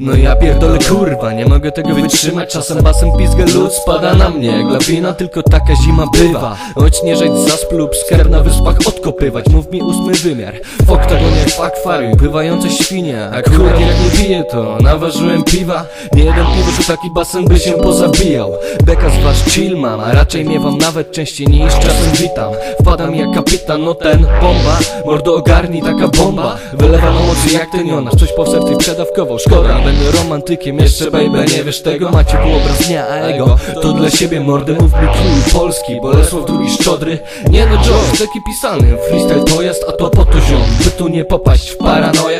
No ja pierdolę kurwa, nie mogę tego wytrzymać. Czasem basem pizgę lód spada na mnie Jak tylko taka zima bywa. Choć nie żeć za splub, skarb na wyspach odkopywać. Mów mi ósmy wymiar. W oktagonie w akwarium, pływające świnie. Akurat jak nie piję to, naważyłem piwa. Nie jeden piwo, taki basen by się pozabijał. Beka z wasz chill mam, a raczej miewam nawet częściej niż czasem witam. Wpadam jak kapitan, no ten bomba. Mordo ogarnij taka bomba. Wylewam mocy jak ten Jonasz Coś po sercu przedawkował, szkoda Będę romantykiem, jeszcze baby nie wiesz tego? Macie półobraz dnia, a ego To dla siebie mordy, mów mi król Polski Bolesław drugi szczodry. Nie no Joe, taki pisany Freestyle to jest, a to po to ziom By tu nie popaść w paranoję